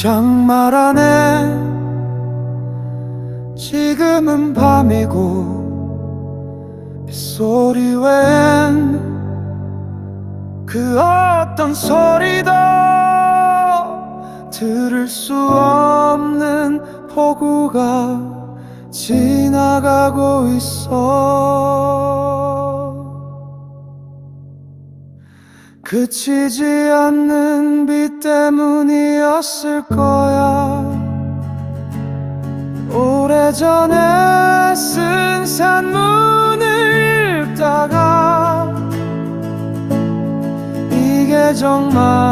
장말 안에 지금은 밤이고 빗소리 외엔 그 어떤 소리도 들을 수 없는 폭우가 지나가고 있어. 그치지 않는 비 때문이었을 거야. 오래전에 쓴 산문을 읽다가 이게 정말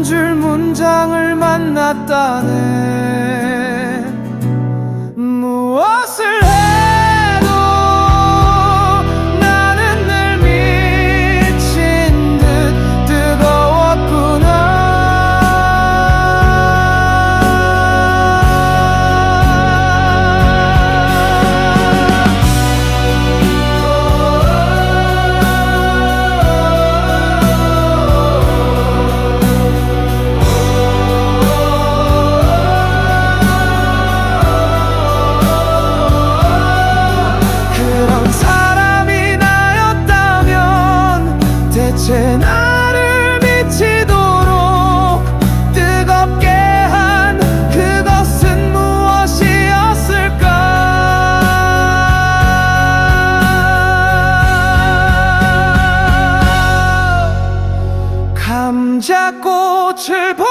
한 줄 문장을 만났다네 꽃을 보